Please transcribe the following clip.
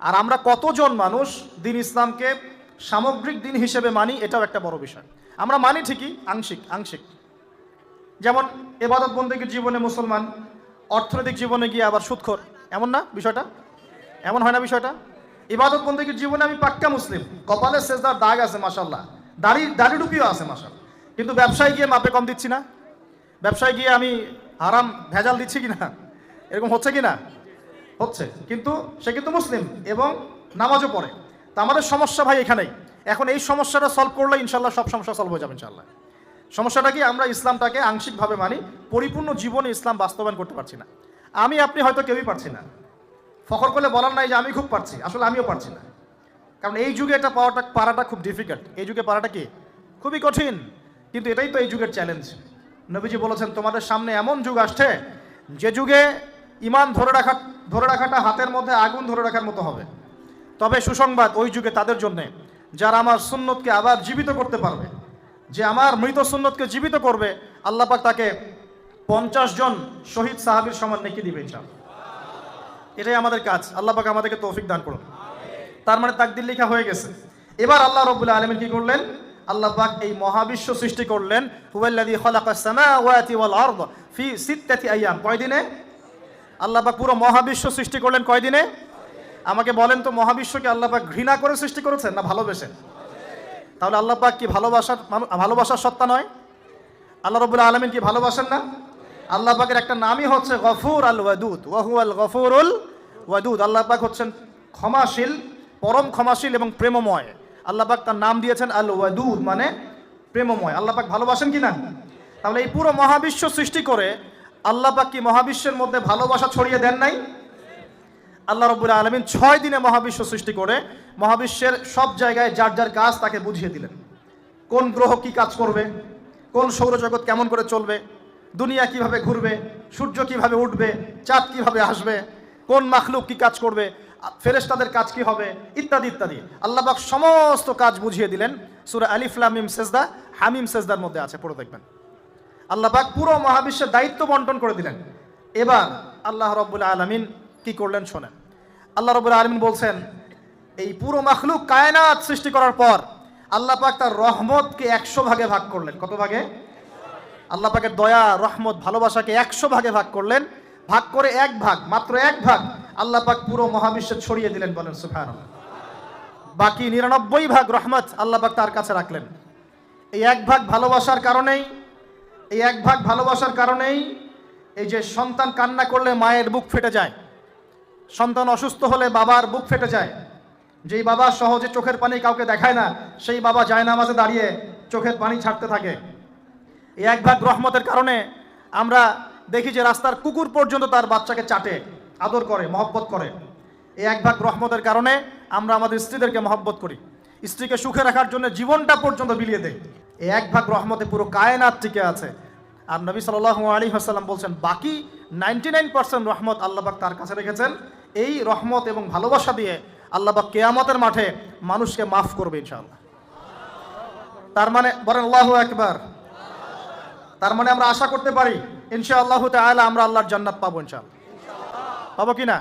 আর আমরা কতজন মানুষ দিন ইসলামকে সামগ্রিক দিন হিসেবে মানি, এটাও একটা বড় বিষয়। আমরা মানি ঠিকই, আংশিক আংশিক। যেমন এবাদত বন্দীর জীবনে মুসলমান, অর্থনৈতিক জীবনে গিয়ে আবার সুৎখর এমন না বিষয়টা? এমন হয় না বিষয়টা? ইবাদত বন্দীর জীবনে আমি পাক্কা মুসলিম। কপালে শেষদার দাগ আছে মাসাল্লাহ দাড়ি দাড়ি টুপিও আছে মাসাল কিন্তু ব্যবসায় গিয়ে মাপে কম দিচ্ছি না। ব্যবসায় গিয়ে আমি হারাম, ভেজাল দিচ্ছি কিনা? এরকম হচ্ছে কি না হচ্ছে। কিন্তু সে কিন্তু মুসলিম এবং নামাজও পড়ে। তা আমাদের সমস্যা ভাই এখানেই। এখন এই সমস্যাটা সলভ করলে ইনশাল্লাহ সব সমস্যা সলভ হয়ে যাবে ইনশাল্লাহ সমস্যাটা কি? আমরা ইসলামটাকে আংশিকভাবে মানি, পরিপূর্ণ জীবনে ইসলাম বাস্তবায়ন করতে পারছি না। আমি, আপনি হয়তো কেউই পারছি না। ফখর করলে বলার নাই যে আমি খুব পারছি। আসলে আমিও পারছি না। কারণ এই যুগে এটা পাওয়াটা, পারাটা খুব ডিফিকাল্ট এই যুগে পারাটা কি? খুবই কঠিন। কিন্তু এটাই তো এই যুগের চ্যালেঞ্জ নবীজি বলেছেন, তোমাদের সামনে এমন যুগ আসছে, যে যুগে ইমান ধরে রাখা ধরে রাখাটা হাতের মধ্যে আগুন ধরে রাখার মতো হবে। তবে সুসংবাদ ওই যুগে তাদের জন্যে, যারা আমার সুন্নতকে আবার জীবিত করতে পারবে, যে আমার মৃত সুন্নতকে জীবিত করবে, আল্লাহ পাক তাকে পঞ্চাশ জন শহীদ সাহাবীর সমান নেকি দিবে এটাই আমাদের কাজ। আল্লাহ পাক আমাদেরকে তৌফিক দান করুন। তার মানে তাকদির লেখা হয়ে গেছে। এবার আল্লাহ রব্বুল আলমিন কি করলেন? আল্লাহ পাক এই মহাবিশ্ব সৃষ্টি করলেন। হুয়াল্লাযী খালাকাস সামাওয়াতি ওয়াল আরদ ফি সিত্তাতি আইয়াম। আল্লাহ পাক পুরো মহাবিশ্ব সৃষ্টি করলেন কয়দিনে? আমাকে বলেন তো মহাবিশ্বকে আল্লাহ পাক ঘৃণা করে সৃষ্টি করেছেন না ভালোবেসেন? তাহলে আল্লাহ পাক কি ভালোবাসার ভালোবাসার সত্তা নয়? আল্লাহ রবুল্লা আলমিন কি ভালোবাসেন না? আল্লাহ পাকের একটা নামই হচ্ছে গফুর আল ওয়াদুদ। ওয়াহু আল গফুরুল ওয়াদুদ। আল্লাহ পাক হচ্ছেন ক্ষমাশীল, পরম ক্ষমাশীল এবং প্রেমময়। আল্লাহ পাক তার নাম দিয়েছেন আল ওয়াদুদ মানে প্রেমময়। আল্লাহ পাক ভালোবাসেন কি না? তাহলে এই পুরো মহাবিশ্ব সৃষ্টি করে আল্লাহ কি মহাবিশ্বের মধ্যে ভালোবাসা ছড়িয়ে দেন নাই? আল্লাহ রব্বুল আলমিন ছয় দিনে মহাবিশ্ব সৃষ্টি করে মহাবিশ্বের সব জায়গায় যার যার কাজ তাকে বুঝিয়ে দিলেন। কোন গ্রহ কি কাজ করবে? কোন সৌরজগৎ কেমন করে চলবে? দুনিয়া কীভাবে ঘুরবে? সূর্য কীভাবে উঠবে? চাঁদ কীভাবে আসবে? কোন মাখলুক কি কাজ করবে? ফেরেশতাদের কাজ কি হবে? ইত্যাদি ইত্যাদি। আল্লাহবাক সমস্ত কাজ বুঝিয়ে দিলেন। সুরা আলিফলামিম সেজদা, হামিম সেজদার মধ্যে আছে, পড়ে দেখবেন। আল্লাহ পাক পুরো মহাবিশ্বের দায়িত্ব বন্টন করে দিলেন। এবার আল্লাহ রব্বুল আলমিন কি করলেন শোনেন। আল্লাহ রব্বুল আলমিন বলছেন, এই পুরো মাখলুক কায়নাত সৃষ্টি করার পর আল্লাহ পাক তার রহমতকে একশো ভাগে ভাগ করলেন। কত ভাগে? আল্লাহ পাকের দয়া, রহমত, ভালোবাসাকে একশো ভাগে ভাগ করলেন। ভাগ করে এক ভাগ, মাত্র এক ভাগ আল্লাহ পাক পুরো মহাবিশ্বে ছড়িয়ে দিলেন বলেন সুফান বাকি নিরানব্বই ভাগ রহমত আল্লাহ পাক তার কাছে রাখলেন। এই এক ভাগ ভালোবাসার কারণেই এই এক ভাগ ভালোবাসার কারণেই এই যে সন্তান কান্না করলে মায়ের বুক ফেটে যায়। সন্তান অসুস্থ হলে বাবার বুক ফেটে যায়। যেই বাবা সহজে চোখের পানি কাউকে দেখায় না, সেই বাবা যায় না মাঝে দাঁড়িয়ে চোখের পানি ছাড়তে থাকে। এই এক ভাগ রহমতের কারণে আমরা দেখি যে রাস্তার কুকুর পর্যন্ত তার বাচ্চাকে চাটে, আদর করে, মহব্বত করে। এই এক ভাগ রহমতের কারণে আমরা আমাদের স্ত্রীদেরকে মহব্বত করি। স্ত্রীকে সুখে রাখার জন্য জীবনটা পর্যন্ত বিলিয়ে দেয় এই এক ভাগ রহমতে পুরো কায়নাত টিকে আছে। আর নবী সাল্লাহ আলী হাসাল্লাম বলছেন, বাকি নাইনটি নাইন পার্সেন্ট রহমত আল্লাহবাক তার কাছে রেখেছেন। এই রহমত এবং ভালোবাসা দিয়ে আল্লাহবাক কেয়ামতের মাঠে মানুষকে মাফ করবে ইনশাআল্লাহ। তার মানে বলেন, আল্লাহ একবার তার মানে আমরা আশা করতে পারি, ইনশাআল্লাহ তাআলা আমরা আল্লাহর জান্নাত পাবো ইনশাআল্লাহ। পাবো কি না?